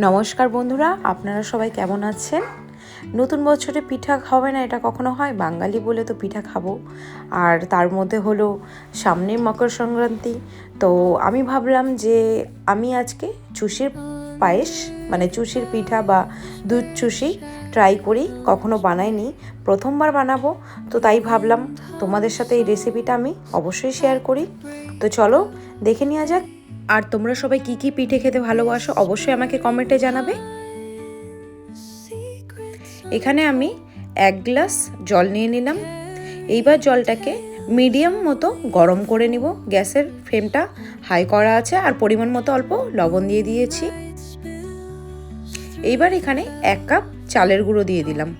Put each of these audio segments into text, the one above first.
নমস্কার বন্ধুরা, আপনারা সবাই কেমন আছেন? নতুন বছরে পিঠা খাবে না, এটা কখনো হয়? বাঙালি বলে তো পিঠা খাব। আর তার মধ্যে হলো সামনে মকর সংক্রান্তি। তো আমি ভাবলাম যে আমি আজকে চুষির পায়েস মানে চুষির পিঠা বা দুধ চুষি ট্রাই করি, কখনো বানাইনি, প্রথমবার বানাবো। তো তাই ভাবলাম তোমাদের সাথে এই রেসিপিটা আমি অবশ্যই শেয়ার করি। তো চলো দেখে নেওয়া যাক। আর তোমরা সবাই কি কি পিঠে খেতে ভালোবাসো অবশ্যই আমাকে কমেন্টে জানাবে। এখানে আমি এক গ্লাস জল নিয়ে নিলাম। এইবার জলটাকে মিডিয়াম মতো গরম করে নিব। গ্যাসের ফ্লেমটা হাই করা আছে আর পরিমাণ মতো অল্প লবণ দিয়ে দিয়েছি। এইবার এখানে এক কাপ চালের গুঁড়ো দিয়ে দিলাম।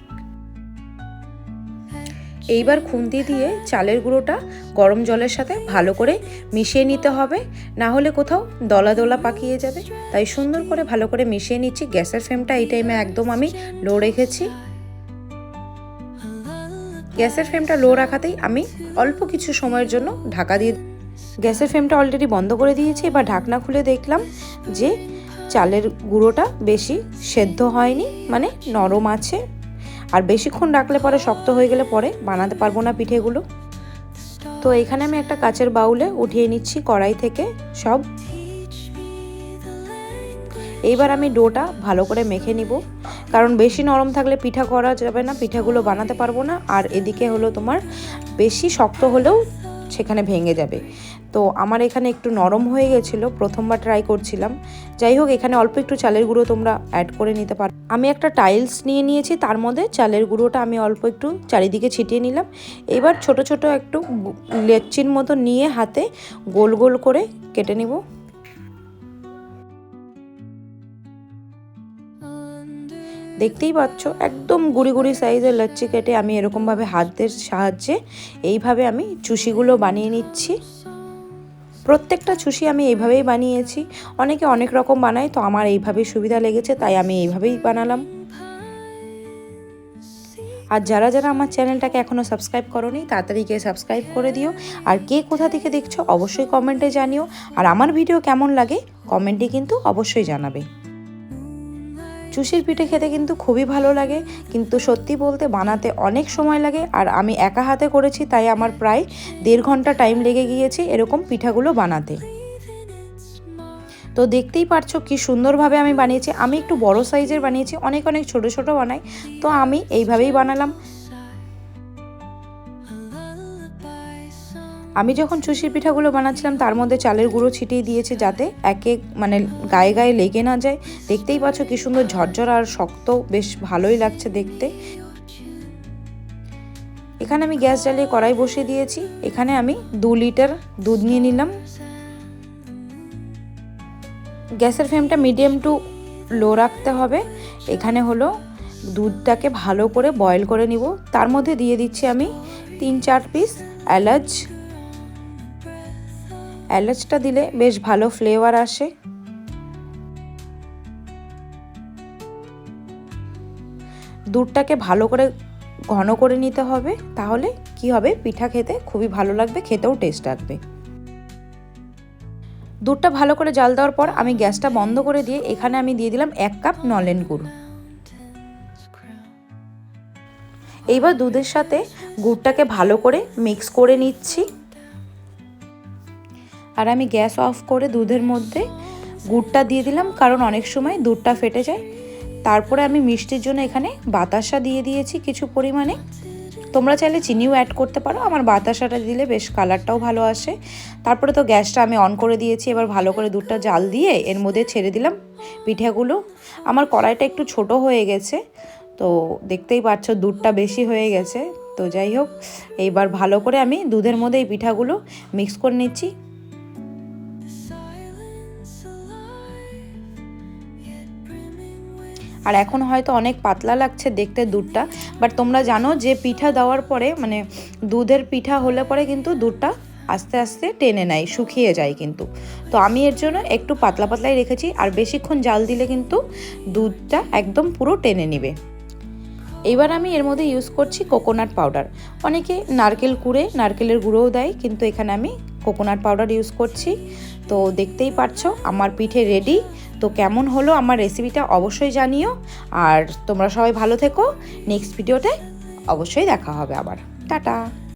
এইবার খুন্তি দিয়ে চালের গুঁড়োটা গরম জলের সাথে ভালো করে মিশিয়ে নিতে হবে। না হলে কোথাও দলা দলা পাকিয়ে যাবে। তাই সুন্দর করে ভালো করে মিশিয়ে নিচ্ছি। গ্যাসের ফ্লেমটা এই টাইমে একদম আমি লো রেখেছি। গ্যাসের ফ্লেমটা লো রাখাতেই আমি অল্প কিছু সময়ের জন্য ঢাকা দিয়ে গ্যাসের ফ্লেমটা অলরেডি বন্ধ করে দিয়েছি। এবার ঢাকনা খুলে দেখলাম যে চালের গুঁড়োটা বেশি সেদ্ধ হয়নি মানে নরম আছে। আর বেশিক্ষণ রাখলে পরে শক্ত হয়ে গেলে পরে বানাতে পারব না পিঠেগুলো। তো এখানে আমি একটা কাচের বাউলে উঠিয়ে নিচ্ছি কড়াই থেকে সব। এইবার আমি ডোটা ভালো করে মেখে নিব। কারণ বেশি নরম থাকলে পিঠা করা যাবে না, পিঠাগুলো বানাতে পারব না। আর এদিকে হলো তোমার বেশি শক্ত হলেও সেখানে ভেঙে যাবে। তো আমার এখানে একটু নরম হয়ে গেছিল, প্রথমবার ট্রাই করছিলাম। যাই হোক, এখানে অল্প একটু চালের গুঁড়ো তোমরা অ্যাড করে নিতে পারো। আমি একটা টাইলস নিয়ে নিয়েছি, তার মধ্যে চালের গুঁড়োটা আমি অল্প একটু চারিদিকে ছিটিয়ে নিলাম। এবার ছোট ছোট একটু লেচির মতো নিয়ে হাতে গোল গোল করে কেটে নিব। দেখতেই পাচ্ছ, একদম গুড়ি গুড়ি সাইজের লচ্ছি কেটে আমি এরকমভাবে হাতের সাহায্যে এইভাবে আমি চুষিগুলো বানিয়ে নিচ্ছি। প্রত্যেকটা চুষি আমি এইভাবেই বানিয়েছি। অনেকে অনেক রকম বানায়, তো আমার এইভাবেই সুবিধা লেগেছে, তাই আমি এইভাবেই বানালাম। আর যারা যারা আমার চ্যানেলটাকে এখনও সাবস্ক্রাইব করোনি, তাড়াতাড়ি গিয়ে সাবস্ক্রাইব করে দিও। আর কে কোথা থেকে দেখছ, অবশ্যই কমেন্টে জানিও। আর আমার ভিডিও কেমন লাগে, কমেন্টে কিন্তু অবশ্যই জানাবে। চুষির পিঠে খেতে কিন্তু খুবই ভালো লাগে। কিন্তু সত্যি বলতে বানাতে অনেক সময় লাগে আর আমি একা হাতে করেছি, তাই আমার প্রায় দেড় ঘণ্টা টাইম লেগে গিয়েছে এরকম পিঠাগুলো বানাতে। তো দেখতেই পারছ কি সুন্দরভাবে আমি বানিয়েছি। আমি একটু বড় সাইজের বানিয়েছি, অনেক অনেক ছোট ছোট বানাই। তো আমি এইভাবেই বানালাম। আমি যখন চুষির পিঠাগুলো বানাচ্ছিলাম, তার মধ্যে চালের গুঁড়ো ছিটিয়ে দিয়েছে যাতে একে মানে গায়ে গায়ে লেগে না যায়। দেখতেই পাচ্ছ কি সুন্দর ঝরঝর আর শক্ত, বেশ ভালোই লাগছে দেখতে। এখানে আমি গ্যাস জ্বালিয়ে কড়াই বসিয়ে দিয়েছি। এখানে আমি দু লিটার দুধ নিয়ে নিলাম। গ্যাসের ফ্লেমটা মিডিয়াম টু লো রাখতে হবে। এখানে হলো দুধটাকে ভালো করে বয়েল করে নিব। তার মধ্যে দিয়ে দিচ্ছি আমি তিন চার পিস এলাচ এলাচটা দিলে বেশ ভালো ফ্লেভার আসে। দুধটাকে ভালো করে ঘন করে নিতে হবে, তাহলে কি হবে? পিঠা খেতে খুবই ভালো লাগবে, খেতেও টেস্ট লাগবে দুধটা ভালো করে জাল দেওয়ার পর আমি গ্যাসটা বন্ধ করে দিয়ে এখানে আমি দিয়ে দিলাম এক কাপ নলেন গুড়। এইবার দুধের সাথে গুড়টাকে ভালো করে মিক্স করে নিচ্ছি। আর আমি গ্যাস অফ করে দুধের মধ্যে গুড়টা দিয়ে দিলাম, কারণ অনেক সময় দুধটা ফেটে যায়। তারপরে আমি মিষ্টির জন্য এখানে বাতাসা দিয়ে দিয়েছি কিছু পরিমাণে। তোমরা চাইলে চিনিও অ্যাড করতে পারো, আমার বাতাসাটা দিলে বেশ কালারটাও ভালো আসে। তারপরে তো গ্যাসটা আমি অন করে দিয়েছি, এবার ভালো করে দুধটা জাল দিয়ে এর মধ্যে ছেড়ে দিলাম পিঠাগুলো। আমার কড়াইটা একটু ছোট হয়ে গেছে, তো দেখতেই পাচ্ছ দুধটা বেশি হয়ে গেছে। তো যাই হোক, এইবার ভালো করে আমি দুধের মধ্যে এই পিঠাগুলো মিক্স করে নিচ্ছি। আর এখন হয়তো অনেক পাতলা লাগছে দেখতে দুধটা বাট তোমরা জানো যে পিঠা দেওয়ার পরে মানে দুধের পিঠা হলে পরে কিন্তু দুধটা আস্তে আস্তে টেনে নেয়, শুকিয়ে যায় কিন্তু। তো আমি এর জন্য একটু পাতলা পাতলাই রেখেছি, আর বেশিক্ষণ জাল দিলে কিন্তু দুধটা একদম পুরো টেনে নিবে। এইবার আমি এর মধ্যে ইউজ করছি কোকোনাট পাউডার অনেকে নারকেল কুড়ে, নারকেলের গুঁড়োও দেয়, কিন্তু এখানে আমি কোকোনাট পাউডার ইউজ করছি। তো দেখতেই পারছ, আমার পিঠে রেডি তো কেমন হলো আমার রেসিপিটা অবশ্যই জানিও। আর তোমরা সবাই ভালো থেকো। নেক্সট ভিডিওতে অবশ্যই দেখা হবে আবার। টাটা!